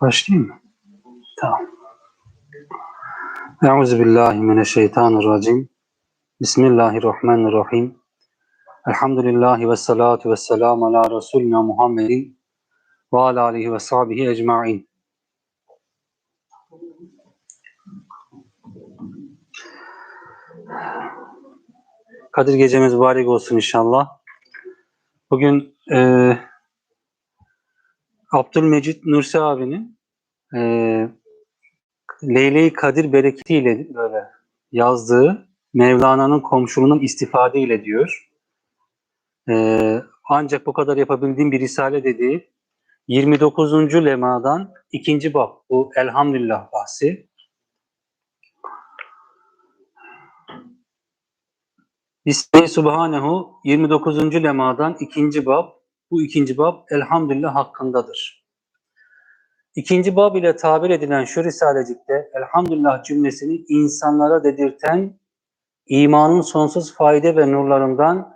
Başlayayım mı? Tamam. Euzubillahimineşşeytanirracim. Bismillahirrahmanirrahim. Elhamdülillahi ve salatu ve selamu ala Resulina Muhammedin ve ala alihi ve sahbihi ecma'in. Kadir gecemiz mübarek olsun inşallah. Bugün eee Abdülmecit Nursi abinin eee Leyle-i Kadir bereketiyle böyle yazdığı Mevlana'nın komşuluğunun istifade ile diyor. Eee, ancak bu kadar yapabildiğim bir risale dediği 29. lemadan ikinci bab bu elhamdülillah bahsi. Bismillah Subhanehu 29. lemadan ikinci bab bu ikinci bab elhamdülillah hakkındadır. İkinci bab ile tabir edilen şu risalecikte elhamdülillah cümlesini insanlara dedirten imanın sonsuz fayda ve nurlarından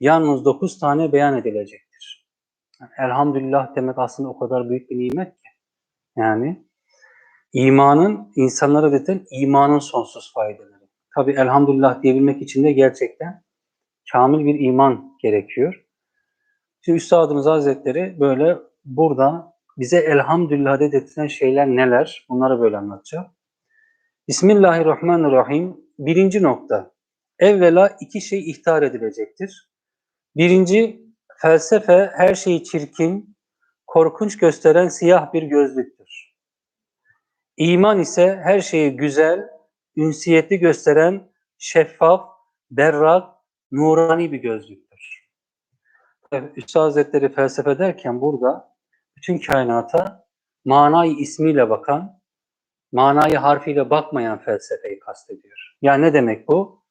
yalnız dokuz tane beyan edilecektir. Yani elhamdülillah demek aslında o kadar büyük bir nimet ki. Yani imanın insanlara dedirten imanın sonsuz faydaları. Tabi elhamdülillah diyebilmek için de gerçekten kamil bir iman gerekiyor. Şimdi Üstadımız Hazretleri böyle burada bize elhamdülillah dedirten şeyler neler? Bunları böyle anlatacağım. Bismillahirrahmanirrahim. Birinci nokta. Evvela iki şey ihtar edilecektir. Birinci, felsefe her şeyi çirkin, korkunç gösteren siyah bir gözlüktür. İman ise her şeyi güzel, ünsiyetli gösteren şeffaf, berrak, nurani bir gözlüktür. Üstad Hazretleri felsefe derken burada bütün kainata manayı ismiyle bakan, manayı harfiyle bakmayan felsefeyi kastediyor. Yani ne demek bu?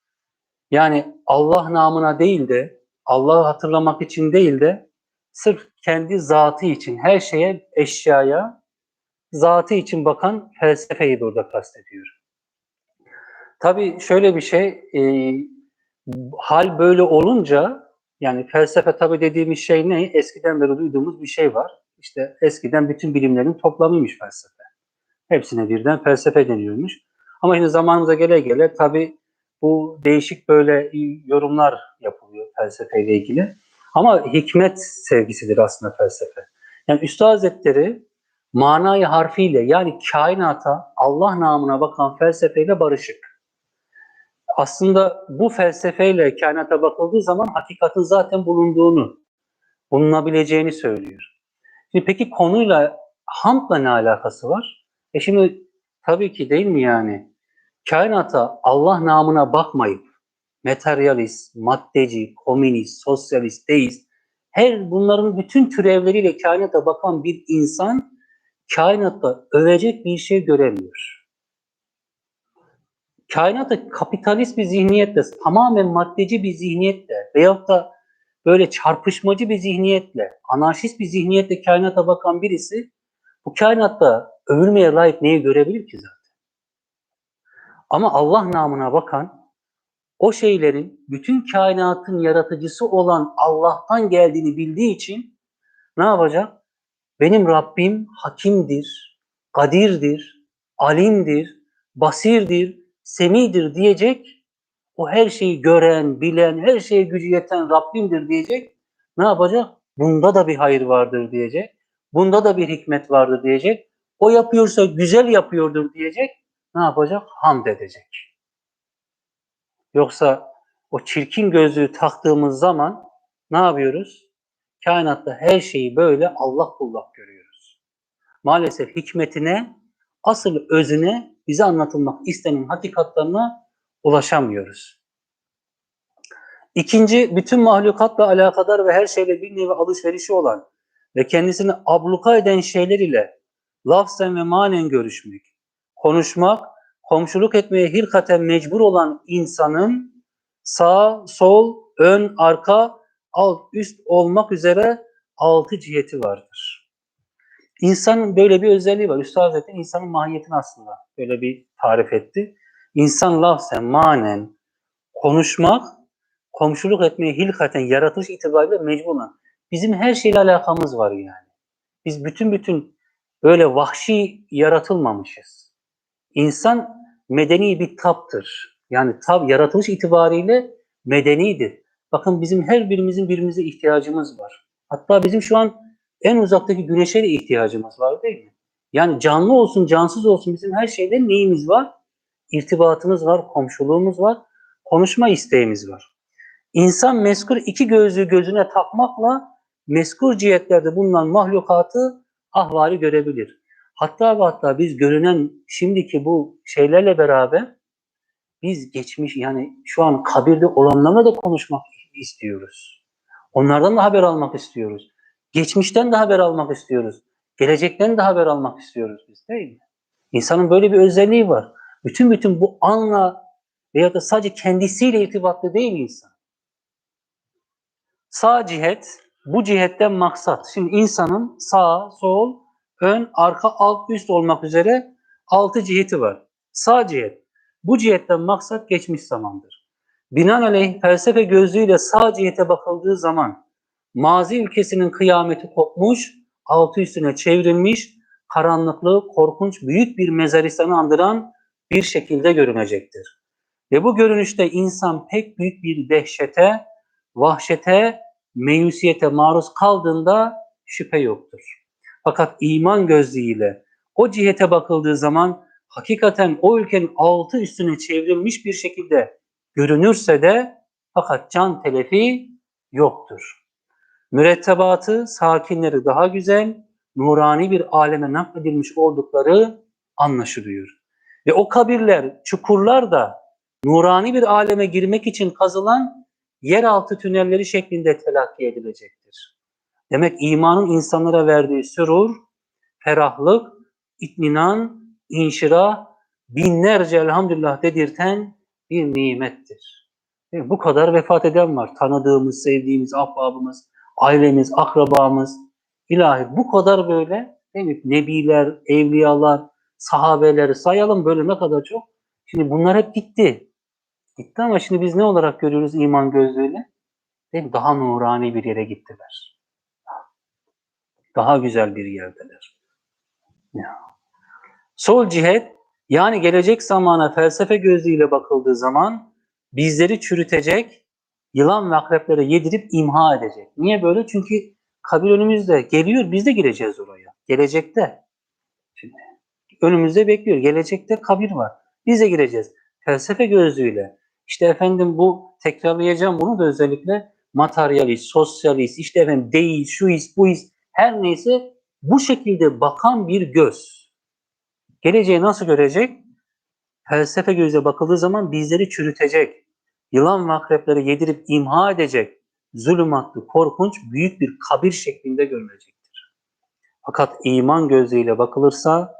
Yani Allah namına değil de, Allah'ı hatırlamak için değil de, sırf kendi zatı için, her şeye, eşyaya, zatı için bakan felsefeyi burada kastediyor. Tabii şöyle bir şey, e, hal böyle olunca, yani felsefe tabii dediğimiz şey ne? Eskiden beri duyduğumuz bir şey var. İşte eskiden bütün bilimlerin toplamıymış felsefe. Hepsine birden felsefe deniyormuş. Ama şimdi zamanımıza gele gele tabii bu değişik böyle yorumlar yapılıyor felsefeyle ilgili. Ama hikmet sevgisidir aslında felsefe. Yani Üstad Hazretleri manayı harfiyle yani kainata Allah namına bakan felsefeyle barışık. Aslında bu felsefeyle kainata bakıldığı zaman hakikatin zaten bulunduğunu, bulunabileceğini söylüyor. Şimdi peki konuyla hamdla ne alakası var? E şimdi tabii ki değil mi yani? Kainata Allah namına bakmayıp materyalist, maddeci, komünist, sosyalist, deist her bunların bütün türevleriyle kainata bakan bir insan kainatta övecek bir şey göremiyor. Kainatta kapitalist bir zihniyetle, tamamen maddeci bir zihniyetle veyahut da böyle çarpışmacı bir zihniyetle, anarşist bir zihniyetle kainata bakan birisi bu kainatta övülmeye layık neyi görebilir ki zaten? Ama Allah namına bakan o şeylerin bütün kainatın yaratıcısı olan Allah'tan geldiğini bildiği için ne yapacak? Benim Rabbim hakimdir, kadirdir, alimdir, basirdir, semidir diyecek. O her şeyi gören, bilen, her şeye gücü yeten Rabbimdir diyecek. Ne yapacak? Bunda da bir hayır vardır diyecek. Bunda da bir hikmet vardır diyecek. O yapıyorsa güzel yapıyordur diyecek. Ne yapacak? Hamd edecek. Yoksa o çirkin gözlüğü taktığımız zaman ne yapıyoruz? Kainatta her şeyi böyle Allah kullak görüyoruz. Maalesef hikmetine, asıl özüne, bize anlatılmak istenen hakikatlarına ulaşamıyoruz. İkinci, bütün mahlukatla alakadar ve her şeyle bir nevi alışverişi olan ve kendisini abluka eden şeyler ile lafzen ve manen görüşmek, konuşmak, komşuluk etmeye hilkaten mecbur olan insanın sağ, sol, ön, arka, alt, üst olmak üzere altı ciheti vardır. İnsanın böyle bir özelliği var. Üstad Hazretleri insanın mahiyetini aslında böyle bir tarif etti. İnsan lafzen, manen, konuşmak, komşuluk etmeye hilkaten yaratılış itibariyle mecbur olan. Bizim her şeyle alakamız var yani. Biz bütün bütün böyle vahşi yaratılmamışız. İnsan medeni bir taptır. Yani tab yaratılış itibariyle medenidir. Bakın bizim her birimizin birbirimize ihtiyacımız var. Hatta bizim şu an en uzaktaki güneşe de ihtiyacımız var değil mi? Yani canlı olsun, cansız olsun bizim her şeyde neyimiz var? İrtibatımız var, komşuluğumuz var, konuşma isteğimiz var. İnsan meskur iki gözlüğü gözüne takmakla meskur cihetlerde bulunan mahlukatı ahvali görebilir. Hatta ve hatta biz görünen şimdiki bu şeylerle beraber biz geçmiş yani şu an kabirde olanlarla da konuşmak istiyoruz. Onlardan da haber almak istiyoruz. Geçmişten de haber almak istiyoruz. Gelecekten de haber almak istiyoruz biz değil mi? İnsanın böyle bir özelliği var. Bütün bütün bu anla veya da sadece kendisiyle irtibatlı değil insan. Sağ cihet, bu cihetten maksat. Şimdi insanın sağ, sol, ön, arka, alt, üst olmak üzere altı ciheti var. Sağ cihet. Bu cihetten maksat geçmiş zamandır. Binaenaleyh felsefe gözlüğüyle sağ cihete bakıldığı zaman mazi ülkesinin kıyameti kopmuş, altı üstüne çevrilmiş, karanlıklı, korkunç büyük bir mezaristanı andıran bir şekilde görünecektir. Ve bu görünüşte insan pek büyük bir dehşete, vahşete, meyusiyete maruz kaldığında şüphe yoktur. Fakat iman gözlüğüyle o cihete bakıldığı zaman hakikaten o ülkenin altı üstüne çevrilmiş bir şekilde görünürse de fakat can telefi yoktur. Mürettebatı, sakinleri daha güzel, nurani bir aleme nakledilmiş oldukları anlaşılıyor. Ve o kabirler, çukurlar da nurani bir aleme girmek için kazılan yeraltı tünelleri şeklinde telakki edilecektir. Demek imanın insanlara verdiği sürur, ferahlık, itminan, inşira, binlerce elhamdülillah dedirten bir nimettir. Bu kadar vefat eden var. Tanıdığımız, sevdiğimiz, ahbabımız, ailemiz, akrabamız. İlahi bu kadar böyle değil mi? Nebiler, evliyalar, sahabeleri sayalım böyle ne kadar çok. Şimdi bunlar hep gitti. Gitti ama şimdi biz ne olarak görüyoruz iman gözlüğüyle? Değil? Daha nurani bir yere gittiler. Daha güzel bir yerdeler. Ya. Sol cihet yani gelecek zamana felsefe gözlüğüyle bakıldığı zaman bizleri çürütecek, yılan ve akreplere yedirip imha edecek. Niye böyle? Çünkü kabir önümüzde geliyor, biz de gireceğiz oraya. Gelecekte. Şimdi önümüzde bekliyor. Gelecekte kabir var. Biz de gireceğiz. Felsefe gözlüğüyle. İşte efendim bu tekrarlayacağım bunu da özellikle materyalist, sosyalist, işte efendim değil, şu his, bu his, her neyse bu şekilde bakan bir göz. Geleceği nasıl görecek? Felsefe gözle bakıldığı zaman bizleri çürütecek, yılan ve akrepleri yedirip imha edecek, zulümatlı, korkunç, büyük bir kabir şeklinde görülecektir. Fakat iman gözüyle bakılırsa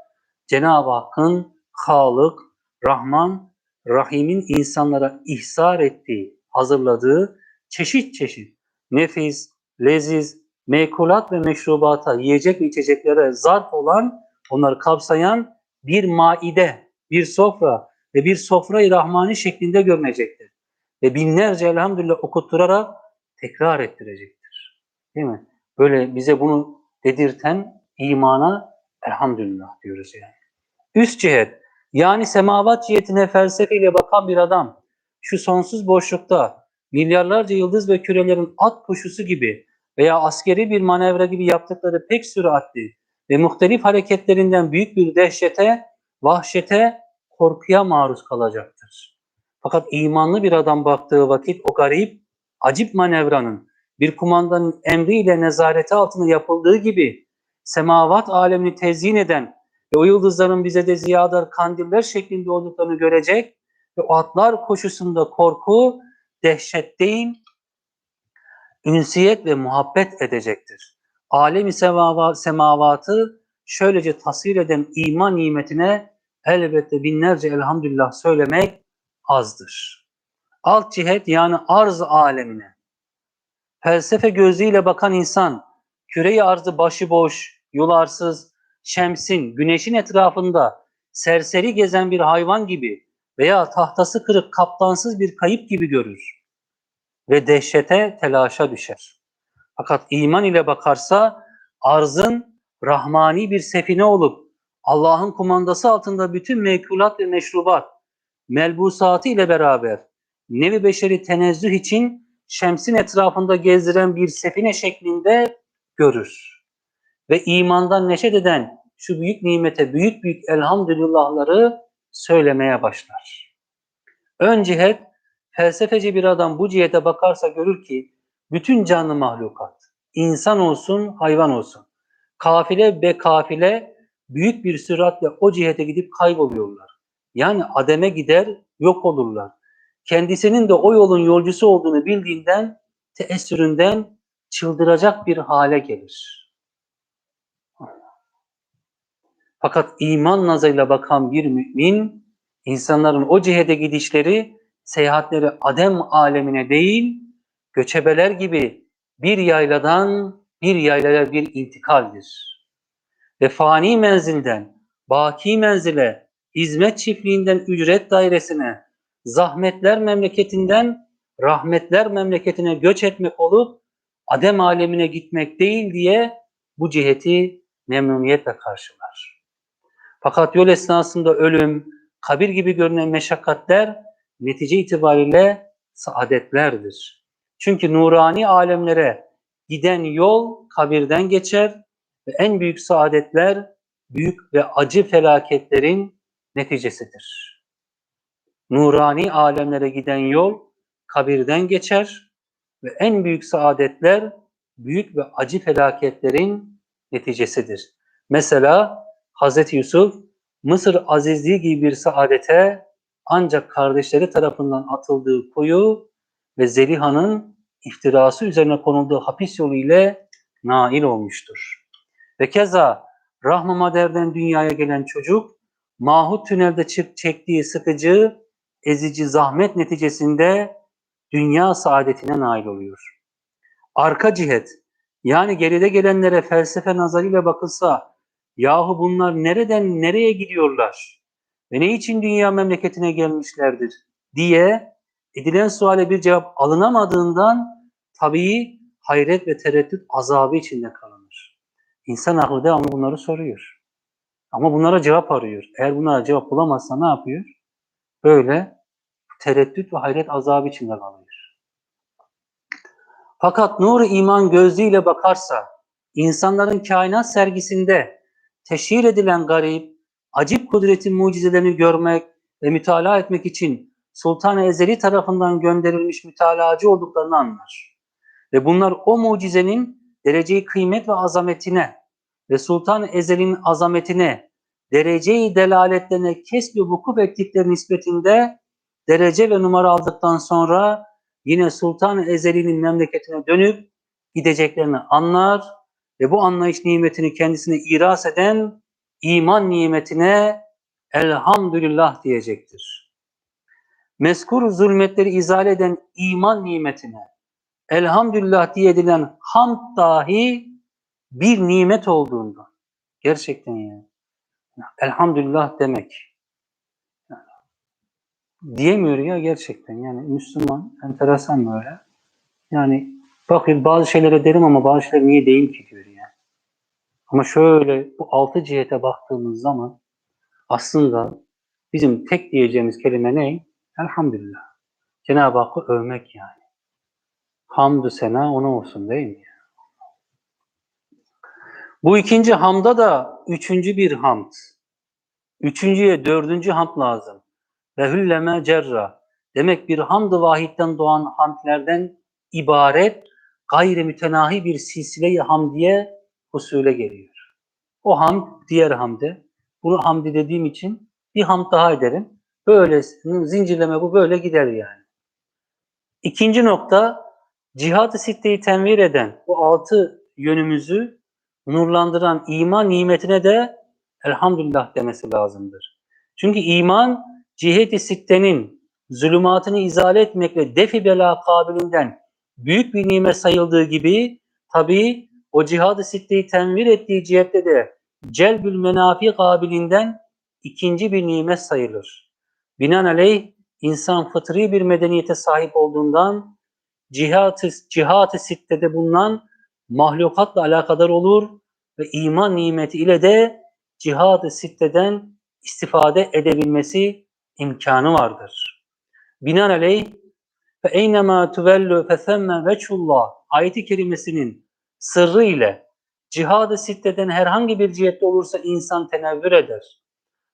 Cenab-ı Hakk'ın Halık, Rahman, Rahim'in insanlara ihsar ettiği, hazırladığı çeşit çeşit nefis, leziz, mekulat ve meşrubata, yiyecek ve içeceklere zarf olan, onları kapsayan bir maide, bir sofra ve bir sofrayı rahmani şeklinde görünecektir. Ve binlerce elhamdülillah okutturarak tekrar ettirecektir. Değil mi? Böyle bize bunu dedirten imana elhamdülillah diyoruz yani. Üst cihet, yani semavat cihetine felsefeyle bakan bir adam, şu sonsuz boşlukta milyarlarca yıldız ve kürelerin at koşusu gibi veya askeri bir manevra gibi yaptıkları pek süratli ve muhtelif hareketlerinden büyük bir dehşete, vahşete, korkuya maruz kalacaktır. Fakat imanlı bir adam baktığı vakit o garip, acip manevranın bir kumandanın emriyle nezareti altında yapıldığı gibi semavat alemini tezyin eden ve o yıldızların bize de ziyadar kandiller şeklinde olduklarını görecek ve o atlar koşusunda korku, dehşet değil, ünsiyet ve muhabbet edecektir. Alemi semava, semavatı şöylece tasvir eden iman nimetine elbette binlerce elhamdülillah söylemek azdır. Alt cihet yani arz alemine. Felsefe gözüyle bakan insan, küreyi arzı başıboş, yularsız, şemsin, güneşin etrafında serseri gezen bir hayvan gibi veya tahtası kırık kaptansız bir kayıp gibi görür ve dehşete, telaşa düşer. Fakat iman ile bakarsa arzın rahmani bir sefine olup Allah'ın kumandası altında bütün mevkulat ve meşrubat, melbusatı ile beraber nevi beşeri tenezzüh için şemsin etrafında gezdiren bir sefine şeklinde görür. Ve imandan neşet eden şu büyük nimete büyük büyük elhamdülillahları söylemeye başlar. Ön cihet, felsefeci bir adam bu cihete bakarsa görür ki bütün canlı mahlukat, insan olsun, hayvan olsun, kafile be kafile büyük bir süratle o cihete gidip kayboluyorlar. Yani ademe gider, yok olurlar. Kendisinin de o yolun yolcusu olduğunu bildiğinden, teessüründen çıldıracak bir hale gelir. Fakat iman nazarıyla bakan bir mümin, insanların o cihede gidişleri, seyahatleri adem alemine değil, göçebeler gibi bir yayladan bir yaylaya bir intikaldir. Ve fani menzilden, baki menzile, hizmet çiftliğinden ücret dairesine, zahmetler memleketinden rahmetler memleketine göç etmek olup adem alemine gitmek değil diye bu ciheti memnuniyetle karşılar. Fakat yol esnasında ölüm, kabir gibi görünen meşakkatler netice itibariyle saadetlerdir. Çünkü nurani alemlere giden yol kabirden geçer ve en büyük saadetler büyük ve acı felaketlerin neticesidir. Nurani alemlere giden yol kabirden geçer ve en büyük saadetler büyük ve acı felaketlerin neticesidir. Mesela Hz. Yusuf Mısır azizliği gibi bir saadete ancak kardeşleri tarafından atıldığı kuyu ve Zeliha'nın iftirası üzerine konulduğu hapis yolu ile nail olmuştur. Ve keza Rahma Mader'den dünyaya gelen çocuk Mahut tünelde çektiği sıkıcı, ezici zahmet neticesinde dünya saadetine nail oluyor. Arka cihet, yani geride gelenlere felsefe nazarıyla bakılsa, yahu bunlar nereden nereye gidiyorlar ve ne için dünya memleketine gelmişlerdir diye edilen suale bir cevap alınamadığından tabii hayret ve tereddüt azabı içinde kalınır. İnsan aklı devamlı bunları soruyor. Ama bunlara cevap arıyor. Eğer bunlara cevap bulamazsa ne yapıyor? Böyle tereddüt ve hayret azabı içinde kalıyor. Fakat nur iman gözlüğüyle bakarsa, insanların kainat sergisinde teşhir edilen garip, acip kudretin mucizelerini görmek ve mütalaa etmek için Sultan-ı Ezeli tarafından gönderilmiş mütalacı olduklarını anlar. Ve bunlar o mucizenin dereceyi kıymet ve azametine ve Sultan-ı Ezel'in azametine, dereceyi delaletlerine kesbi vukuf ettikleri nispetinde derece ve numara aldıktan sonra yine Sultan-ı Ezeli'nin memleketine dönüp gideceklerini anlar ve bu anlayış nimetini kendisine iras eden iman nimetine elhamdülillah diyecektir. Meskur zulmetleri izale eden iman nimetine elhamdülillah diye edilen hamd dahi bir nimet olduğunda gerçekten yani elhamdülillah demek diyemiyor ya gerçekten. Yani Müslüman enteresan böyle. Yani bakın bazı şeylere derim ama bazı şeyler niye değil ki diyor yani. Ama şöyle bu altı cihete baktığımız zaman aslında bizim tek diyeceğimiz kelime ne? Elhamdülillah. Cenab-ı Hakk'ı övmek yani. Hamdü sena ona olsun değil mi? Bu ikinci hamda da üçüncü bir hamd. Üçüncüye dördüncü hamd lazım. Ve hülleme cerra. Demek bir hamd-ı vahitten doğan hamdlerden ibaret gayri mütenahi bir silsile-i hamdiye husule geliyor. O hamd diğer hamde. Bunu hamdi dediğim için bir hamd daha ederim. Böyle zincirleme bu böyle gider yani. İkinci nokta cihat-ı sitteyi tenvir eden bu altı yönümüzü nurlandıran iman nimetine de elhamdülillah demesi lazımdır. Çünkü iman cihet-i sittenin zulümatını izale etmekle defi bela kabilinden büyük bir nimet sayıldığı gibi tabii o cihad-ı sitteyi tenvir ettiği cihette de celbül menafi kabilinden ikinci bir nimet sayılır. Binaenaleyh insan fıtri bir medeniyete sahip olduğundan cihat-ı cihat sittede bulunan mahlukatla alakadar olur ve iman nimeti ile de cihad-ı sitteden istifade edebilmesi imkanı vardır. Binaenaleyh fe eynema tuvellu fesemme veçhullah ayeti kerimesinin sırrı ile cihad-ı sitteden herhangi bir cihette olursa insan tenevvür eder.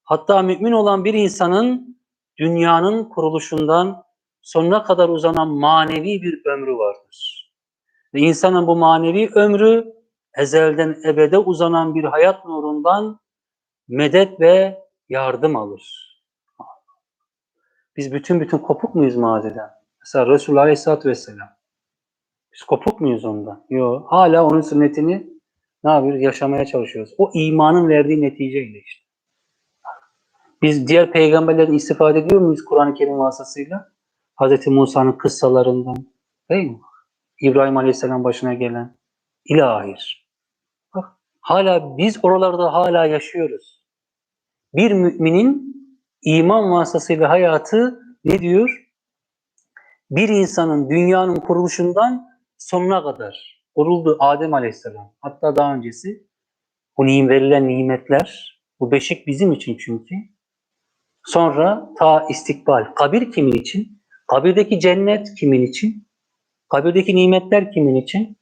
Hatta mümin olan bir insanın dünyanın kuruluşundan sonuna kadar uzanan manevi bir ömrü vardır. Ve insanın bu manevi ömrü ezelden ebede uzanan bir hayat nurundan medet ve yardım alır. Biz bütün bütün kopuk muyuz maziden? Mesela Resulullah Aleyhisselatü Vesselam. Biz kopuk muyuz ondan? Yok. Hala onun sünnetini ne yapıyoruz? Yaşamaya çalışıyoruz. O imanın verdiği neticeyle işte. Biz diğer peygamberlerden istifade ediyor muyuz Kur'an-ı Kerim vasıtasıyla? Hz. Musa'nın kıssalarından. Değil mi? İbrahim Aleyhisselam başına gelen. İlahir. Bak, hala biz oralarda hala yaşıyoruz. Bir müminin iman vasıtasıyla hayatı ne diyor? Bir insanın dünyanın kuruluşundan sonuna kadar kuruldu Adem Aleyhisselam. Hatta daha öncesi bu nim verilen nimetler, bu beşik bizim için çünkü. Sonra ta istikbal. Kabir kimin için? Kabirdeki cennet kimin için? Kabirdeki nimetler kimin için?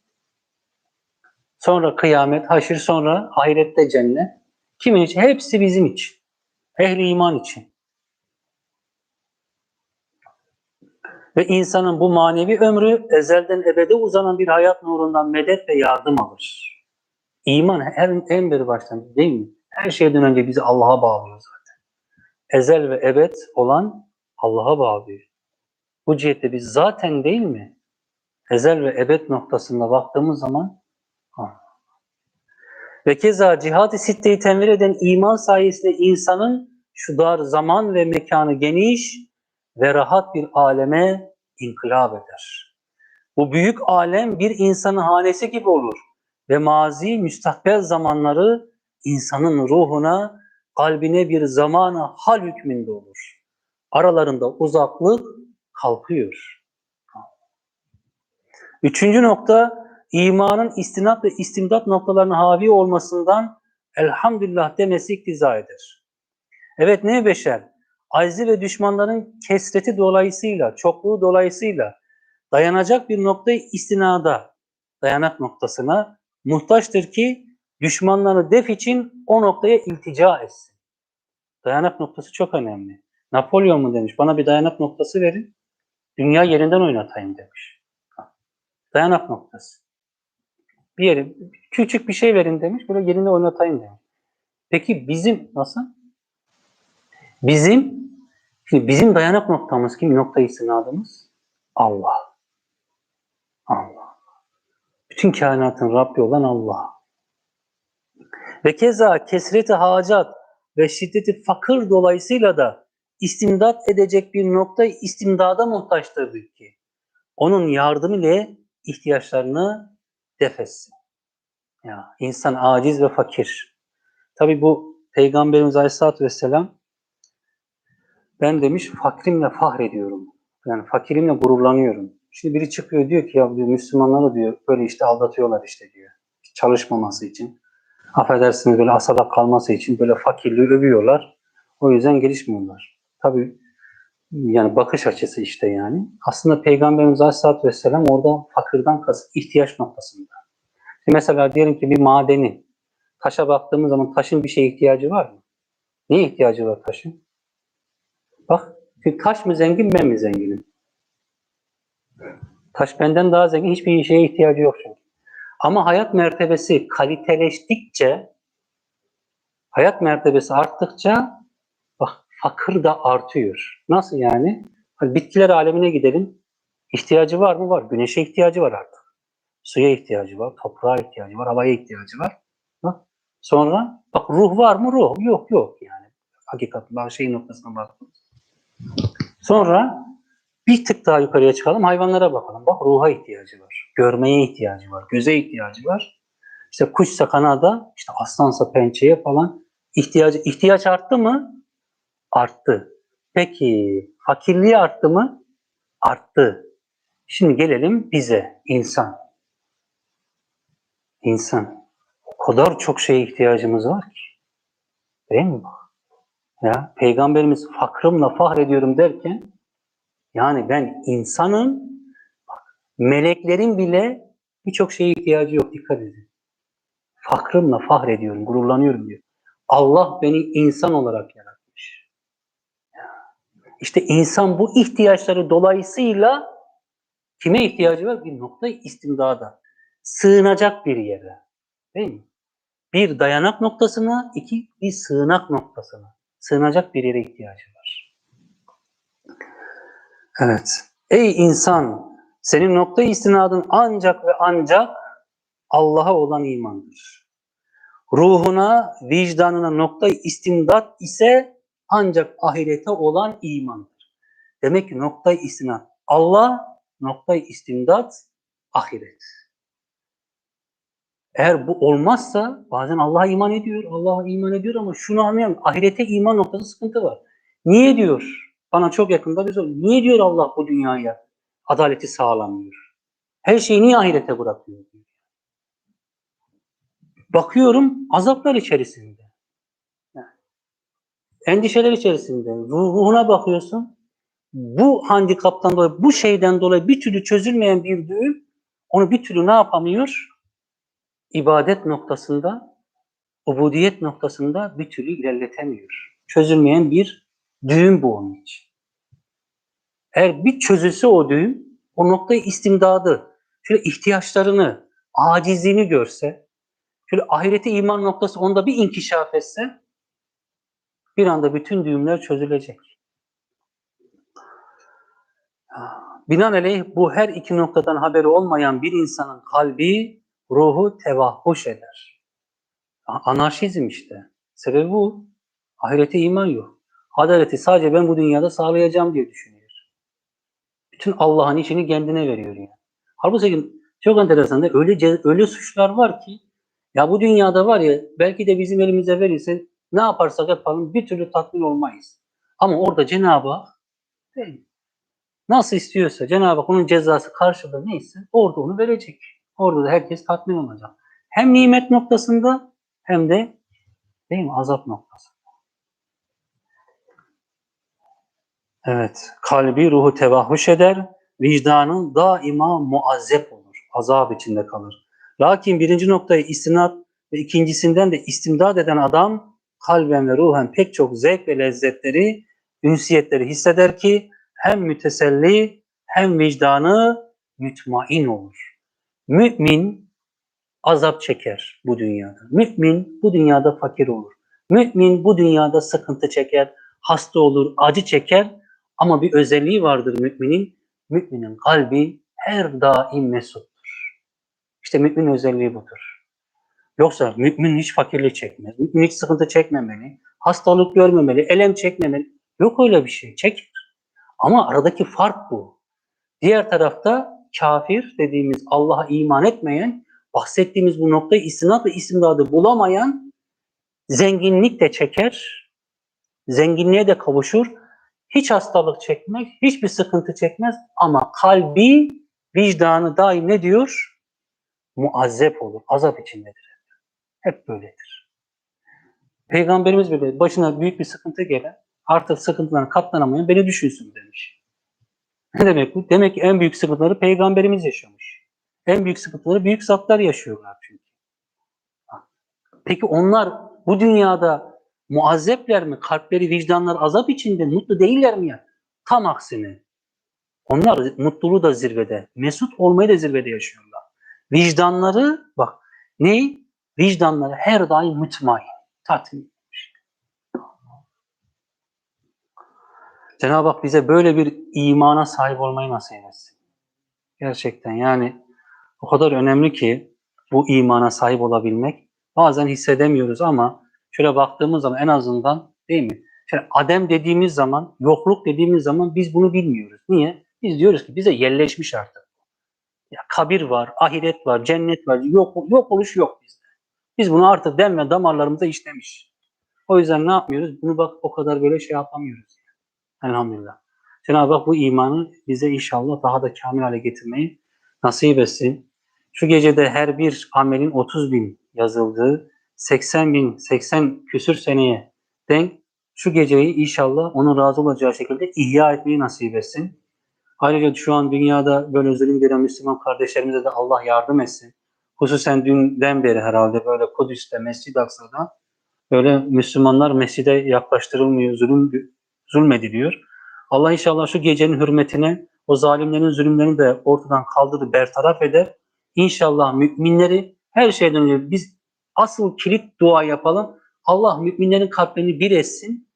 Sonra kıyamet, haşir, sonra ahirette cennet. Kimin için? Hepsi bizim için. Ehli iman için. Ve insanın bu manevi ömrü ezelden ebede uzanan bir hayat nurundan medet ve yardım alır. İman en, en beri baştan değil mi? Her şeyden önce bizi Allah'a bağlıyor zaten. Ezel ve ebed olan Allah'a bağlıyor. Bu cihette biz zaten değil mi? Ezel ve ebed noktasında baktığımız zaman ve keza cihad-ı sitteyi tenvir eden iman sayesinde insanın şu dar zaman ve mekanı geniş ve rahat bir aleme inkılap eder. Bu büyük alem bir insanın hanesi gibi olur ve mazi müstakbel zamanları insanın ruhuna, kalbine bir zamana hal hükmünde olur. Aralarında uzaklık kalkıyor. Üçüncü nokta, imanın istinat ve istimdat noktalarına havi olmasından elhamdülillah demesi iktiza eder. Evet ne beşer? Acizi ve düşmanların kesreti dolayısıyla, çokluğu dolayısıyla dayanacak bir noktayı istinada, dayanak noktasına muhtaçtır ki düşmanlarını def için o noktaya iltica etsin. Dayanak noktası çok önemli. Napolyon mu demiş, bana bir dayanak noktası verin, dünya yerinden oynatayım demiş. Dayanak noktası. Bir yeri, küçük bir şey verin demiş, böyle yerinde oynatayım demiş. Peki bizim nasıl? Bizim, şimdi bizim dayanak noktamız kim? Nokta istinadımız? Allah. Allah. Bütün kainatın Rabbi olan Allah. Ve keza kesreti hacat ve şiddeti fakir dolayısıyla da istimdat edecek bir nokta istimdada muhtaçtırdır ki onun yardım ile ihtiyaçlarını defetsin. Ya insan aciz ve fakir. Tabi bu Peygamberimiz Aleyhisselatü Vesselam Ben demiş fakrimle fahrediyorum. Yani fakirimle gururlanıyorum. Şimdi biri çıkıyor diyor ki ya diyor, Müslümanları diyor böyle işte aldatıyorlar işte diyor. Çalışmaması için. Affedersiniz böyle asada kalması için böyle fakirliği övüyorlar. O yüzden gelişmiyorlar. Tabii yani bakış açısı işte yani. Aslında Peygamberimiz Aleyhisselatü Vesselam orada fakirden kasıt ihtiyaç noktasında. Şimdi mesela diyelim ki bir madeni taşa baktığımız zaman taşın bir şeye ihtiyacı var mı? Neye ihtiyacı var taşın? Bak şimdi taş mı zengin ben mi zenginim? Taş benden daha zengin hiçbir şeye ihtiyacı yok çünkü. Ama hayat mertebesi kaliteleştikçe hayat mertebesi arttıkça fakir de artıyor. Nasıl yani? Hani bitkiler alemine gidelim. İhtiyacı var mı? Var. Güneşe ihtiyacı var artık. Suya ihtiyacı var, toprağa ihtiyacı var, havaya ihtiyacı var. Sonra bak ruh var mı? Ruh. Yok yok yani. Hakikaten şey noktasına baktığımız. Sonra bir tık daha yukarıya çıkalım. Hayvanlara bakalım. Bak ruha ihtiyacı var. Görmeye ihtiyacı var. Göze ihtiyacı var. İşte kuşsa kanada, işte aslansa pençeye falan ihtiyacı ihtiyaç arttı mı? Arttı. Peki fakirliği arttı mı? Arttı. Şimdi gelelim bize, insan. İnsan. O kadar çok şeye ihtiyacımız var ki. Değil mi? Ya Peygamberimiz fakrımla fahrediyorum derken yani ben insanım meleklerin bile birçok şeye ihtiyacı yok dikkat edin. Fakrımla fahrediyorum, gururlanıyorum diyor. Allah beni insan olarak yaratmış. İşte insan bu ihtiyaçları dolayısıyla kime ihtiyacı var? Bir nokta istimdada. Sığınacak bir yere. Değil mi? Bir dayanak noktasına, iki bir sığınak noktasına. Sığınacak bir yere ihtiyacı var. Evet. Ey insan! Senin nokta istinadın ancak ve ancak Allah'a olan imandır. Ruhuna, vicdanına nokta istimdat ise ancak ahirete olan imandır. Demek ki nokta istinad Allah, nokta istimdat ahiret. Eğer bu olmazsa bazen Allah'a iman ediyor, Allah'a iman ediyor ama şunu anlayalım. Ahirete iman noktası sıkıntı var. Niye diyor? Bana çok yakında bir soru. Niye diyor Allah bu dünyaya adaleti sağlamıyor? Her şeyi niye ahirete bırakıyor? Bakıyorum azaplar içerisinde. Endişeler içerisinde. Ruhuna bakıyorsun. Bu handikaptan dolayı, bu şeyden dolayı bir türlü çözülmeyen bir düğüm onu bir türlü ne yapamıyor? ibadet noktasında, ubudiyet noktasında bir türlü ilerletemiyor. Çözülmeyen bir düğüm bu onun için. Eğer bir çözülse o düğüm, o noktayı istimdadı, şöyle ihtiyaçlarını, acizliğini görse, şöyle ahirete iman noktası onda bir inkişaf etse, bir anda bütün düğümler çözülecek. Binaenaleyh bu her iki noktadan haberi olmayan bir insanın kalbi ruhu tevahhuş eder. Anarşizm işte. Sebebi bu. Ahirete iman yok. Adaleti sadece ben bu dünyada sağlayacağım diye düşünüyor. Bütün Allah'ın işini kendine veriyor yani. Halbuki çok enteresan da öyle, öyle suçlar var ki ya bu dünyada var ya belki de bizim elimize verirse ne yaparsak yapalım bir türlü tatmin olmayız. Ama orada Cenab-ı Hak değil, nasıl istiyorsa Cenab-ı Hak onun cezası karşılığı neyse orada onu verecek. Orada da herkes tatmin olacak. Hem nimet noktasında hem de değil mi azap noktasında. Evet, kalbi ruhu tevahhuş eder, vicdanın daima muazzep olur, azap içinde kalır. Lakin birinci noktayı istinat ve ikincisinden de istimdad eden adam kalben ve ruhen pek çok zevk ve lezzetleri, ünsiyetleri hisseder ki hem müteselli hem vicdanı mütmain olur. Mümin azap çeker bu dünyada. Mümin bu dünyada fakir olur. Mümin bu dünyada sıkıntı çeker, hasta olur, acı çeker ama bir özelliği vardır müminin. Müminin kalbi her daim mesuttur. İşte mümin özelliği budur. Yoksa mümin hiç fakirlik çekmez. Mümin hiç sıkıntı çekmemeli. Hastalık görmemeli, elem çekmemeli. Yok öyle bir şey. Çeker. Ama aradaki fark bu. Diğer tarafta kafir dediğimiz Allah'a iman etmeyen, bahsettiğimiz bu noktayı istinat ve istimdadı bulamayan zenginlik de çeker, zenginliğe de kavuşur, hiç hastalık çekmez, hiçbir sıkıntı çekmez ama kalbi, vicdanı daim ne diyor? Muazzep olur, azap içindedir. Hep böyledir. Peygamberimiz bile başına büyük bir sıkıntı gelen, artık sıkıntılarına katlanamayan beni düşünsün demiş. Ne demek bu? Demek ki en büyük sıkıntıları peygamberimiz yaşamış. En büyük sıkıntıları büyük zatlar yaşıyorlar çünkü. Peki onlar bu dünyada muazzepler mi? Kalpleri, vicdanları azap içinde mutlu değiller mi ya? Tam aksine. Onlar mutluluğu da zirvede, mesut olmayı da zirvede yaşıyorlar. Vicdanları bak ne? Vicdanları her daim mutmain, tatmin. Cenab-ı Hak bize böyle bir imana sahip olmayı nasip etsin. Gerçekten yani o kadar önemli ki bu imana sahip olabilmek. Bazen hissedemiyoruz ama şöyle baktığımız zaman en azından değil mi? Şöyle adem dediğimiz zaman, yokluk dediğimiz zaman biz bunu bilmiyoruz. Niye? Biz diyoruz ki bize yerleşmiş artık. Ya kabir var, ahiret var, cennet var. Yok, yok oluş yok bizde. Biz bunu artık dem ve damarlarımıza işlemiş. O yüzden ne yapmıyoruz? Bunu bak o kadar böyle şey yapamıyoruz. Elhamdülillah. Cenab-ı Hak bu imanı bize inşallah daha da kamil hale getirmeyi nasip etsin. Şu gecede her bir amelin 30 bin yazıldığı 80 bin, 80 küsür seneye denk şu geceyi inşallah onun razı olacağı şekilde ihya etmeyi nasip etsin. Ayrıca şu an dünyada böyle zulüm gören Müslüman kardeşlerimize de Allah yardım etsin. Hususen dünden beri herhalde böyle Kudüs'te, Mescid-i Aksa'da böyle Müslümanlar mescide yaklaştırılmıyor, zulüm zulmediliyor. Allah inşallah şu gecenin hürmetine o zalimlerin zulümlerini de ortadan kaldırır, bertaraf eder. İnşallah müminleri her şeyden önce biz asıl kilit dua yapalım. Allah müminlerin kalplerini bir etsin.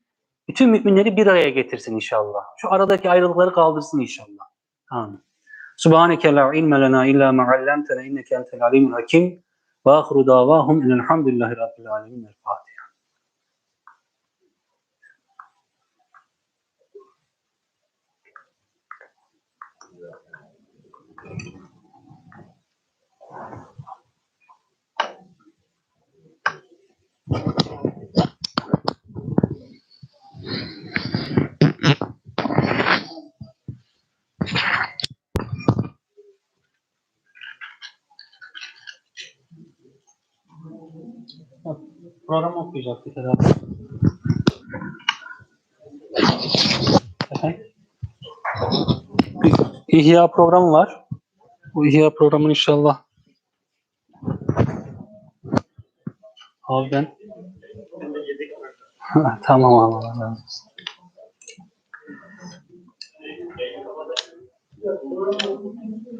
Bütün müminleri bir araya getirsin inşallah. Şu aradaki ayrılıkları kaldırsın inşallah. Amin. سبحانك لا علم لنا إلا ما علمتنا إنك أنت العليم الحكيم وآخر دعواهم إن الحمد لله رب العالمين الفاتحة Thank you. Program okuyacaktık herhalde. Efendim? İhya programı var. Bu İhya programını inşallah Abi ben tamam Allah razı olsun.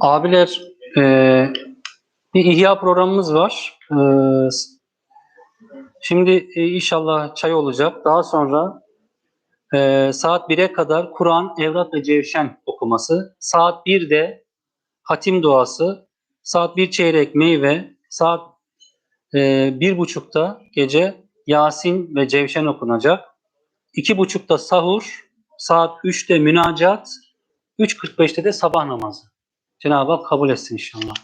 Abiler eee, bir ihya programımız var. Eee, şimdi e, inşallah çay olacak. Daha sonra eee, saat 1'e kadar Kur'an, Evrat ve Cevşen okuması. Saat 1'de hatim duası. Saat 1 çeyrek meyve. Saat bir buçukta gece Yasin ve Cevşen okunacak. İki buçukta sahur. Saat 3'te münacat. 3.45'te de sabah namazı. Cenab-ı Hak kabul etsin inşallah.